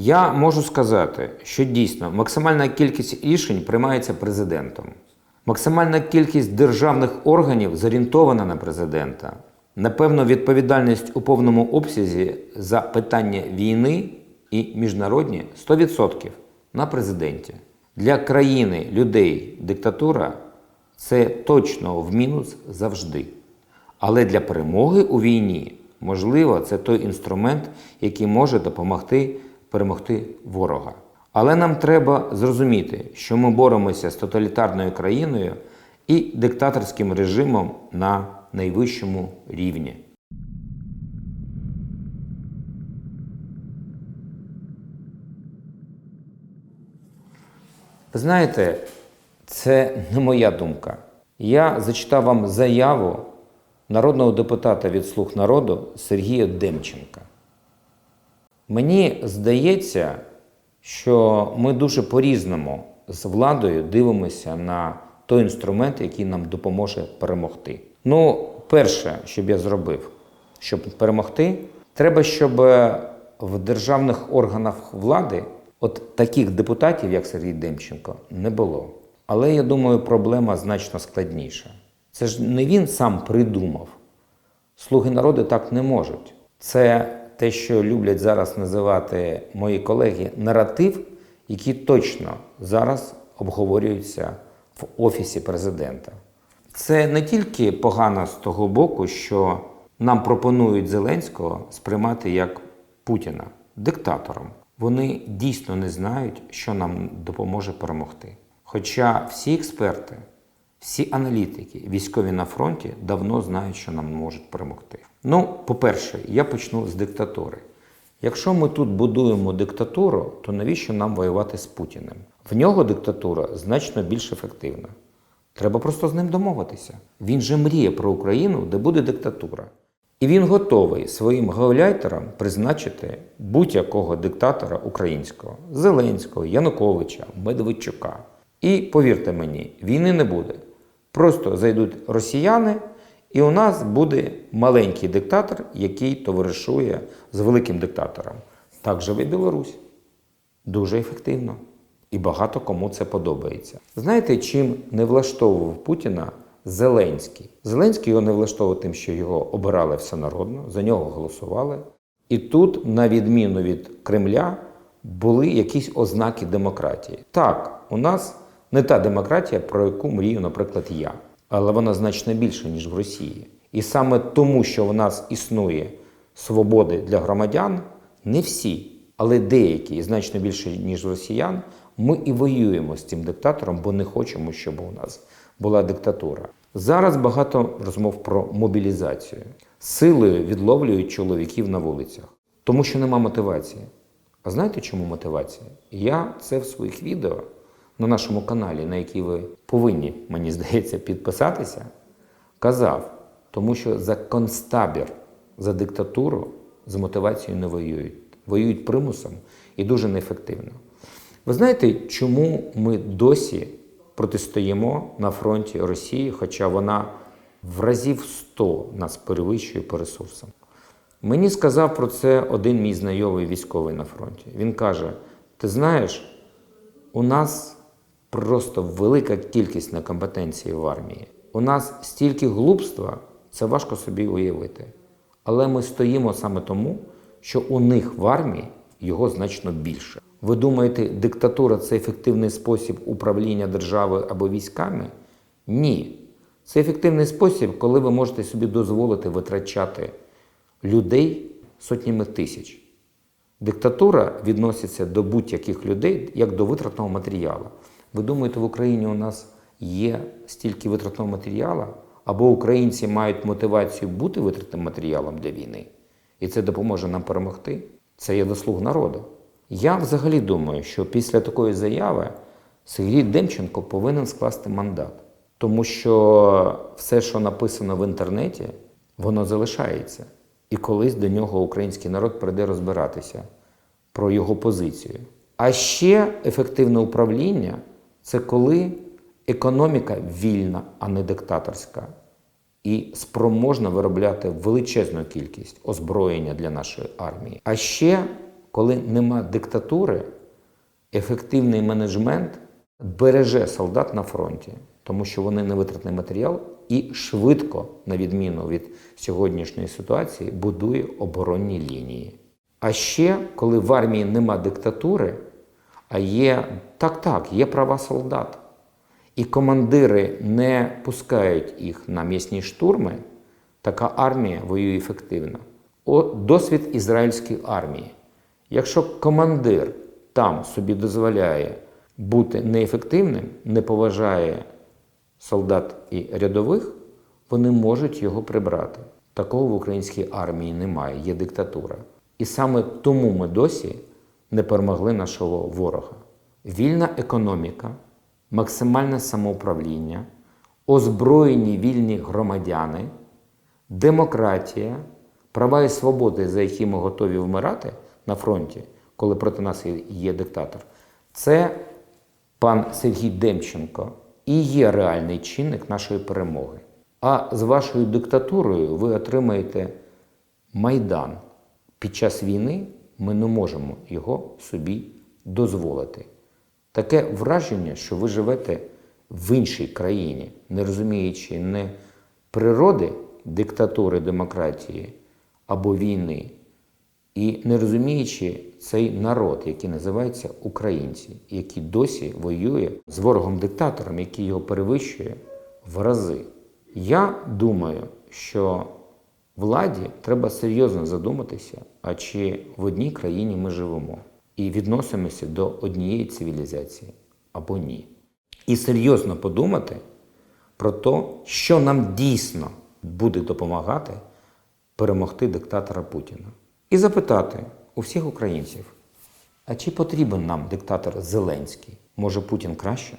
Я можу сказати, що дійсно максимальна кількість рішень приймається президентом. Максимальна кількість державних органів зорієнтована на президента. Напевно, відповідальність у повному обсязі за питання війни і міжнародні 100% на президенті. Для країни, людей диктатура це точно в мінус завжди. Але для перемоги у війні, можливо, це той інструмент, який може допомогти перемогти ворога. Але нам треба зрозуміти, що ми боремося з тоталітарною країною і диктаторським режимом на найвищому рівні. Ви знаєте, це не моя думка. Я зачитав вам заяву народного депутата від Слуг народу Сергія Демченка. Мені здається, що ми дуже по-різному з владою дивимося на той інструмент, який нам допоможе перемогти. Ну, перше, що я зробив, щоб перемогти, треба, щоб в державних органах влади от таких депутатів, як Сергій Демченко, не було. Але я думаю, проблема значно складніша. Це ж не він сам придумав. Слуги народу так не можуть. Це те, що люблять зараз називати мої колеги, наратив, який точно зараз обговорюється в офісі президента. Це не тільки погано з того боку, що нам пропонують Зеленського сприймати як Путіна диктатором. Вони дійсно не знають, що нам допоможе перемогти. Хоча всі експерти, всі аналітики, військові на фронті давно знають, що нам можуть перемогти. Ну, по-перше, я почну з диктатури. Якщо ми тут будуємо диктатуру, то навіщо нам воювати з Путіним? В нього диктатура значно більш ефективна. Треба просто з ним домовитися. Він же мріє про Україну, де буде диктатура. І він готовий своїм гауляйтерам призначити будь-якого диктатора українського Зеленського, Януковича, Медведчука. І повірте мені, війни не буде. Просто зайдуть росіяни, і у нас буде маленький диктатор, який товаришує з великим диктатором. Так живе Білорусь. Дуже ефективно. І багато кому це подобається. Знаєте, чим не влаштовував Путіна Зеленський? Зеленський його не влаштовував тим, що його обирали всенародно, за нього голосували. І тут, на відміну від Кремля, були якісь ознаки демократії. Так, у нас не та демократія, про яку мрію, наприклад, я, але вона значно більша, ніж в Росії. І саме тому, що в нас існує свободи для громадян, не всі, але деякі, і значно більше, ніж росіян, ми і воюємо з цим диктатором, бо не хочемо, щоб у нас була диктатура. Зараз багато розмов про мобілізацію. Силою відловлюють чоловіків на вулицях, тому що нема мотивації. А знаєте, чому мотивація? Я це в своїх відео на нашому каналі, на який ви повинні, мені здається, підписатися, казав, тому що за концтабір, за диктатуру з мотивацією не воюють. Воюють примусом і дуже неефективно. Ви знаєте, чому ми досі протистоїмо на фронті Росії, хоча вона в разів 100 нас перевищує по ресурсам? Мені сказав про це один мій знайомий військовий на фронті. Він каже: ти знаєш, у нас просто велика кількість некомпетенції в армії. У нас стільки глупства, це важко собі уявити. Але ми стоїмо саме тому, що у них в армії його значно більше. Ви думаєте, диктатура це ефективний спосіб управління державою або військами? Ні. Це ефективний спосіб, коли ви можете собі дозволити витрачати людей сотнями тисяч. Диктатура відноситься до будь-яких людей як до витратного матеріалу. Ви думаєте, в Україні у нас є стільки витратного матеріалу? Або українці мають мотивацію бути витратним матеріалом для війни, і це допоможе нам перемогти? Це є заслуг народу. Я взагалі думаю, що після такої заяви Сергій Демченко повинен скласти мандат, тому що все, що написано в інтернеті, воно залишається. І колись до нього український народ прийде розбиратися про його позицію. А ще ефективне управління це коли економіка вільна, а не диктаторська, і спроможна виробляти величезну кількість озброєння для нашої армії. А ще Коли нема диктатури, ефективний менеджмент береже солдат на фронті, тому що вони не витратний матеріал і швидко, на відміну від сьогоднішньої ситуації, будує оборонні лінії. А ще, коли в армії нема диктатури, а є так, так, є права солдат. І командири не пускають їх на м'ясні штурми, така армія воює ефективно. О, досвід ізраїльської армії. Якщо командир там собі дозволяє бути неефективним, не поважає солдат і рядових, вони можуть його прибрати. Такого в українській армії немає, є диктатура. І саме тому ми досі не перемогли нашого ворога. Вільна економіка, максимальне самоуправління, озброєні вільні громадяни, демократія, права і свободи, за які ми готові вмирати на фронті, коли проти нас є диктатор, це пан Сергій Демченко і є реальний чинник нашої перемоги. А з вашою диктатурою ви отримаєте майдан. Під час війни ми не можемо його собі дозволити. Таке враження, що ви живете в іншій країні, не розуміючи не природи диктатури демократії або війни, і не розуміючи цей народ, який називається українці, який досі воює з ворогом-диктатором, який його перевищує в рази. Я думаю, що владі треба серйозно задуматися, чи в одній країні ми живемо і відносимося до однієї цивілізації або ні. І серйозно подумати про те, що нам дійсно буде допомагати перемогти диктатора Путіна. І запитати у всіх українців, а чи потрібен нам диктатор Зеленський? Може Путін краще?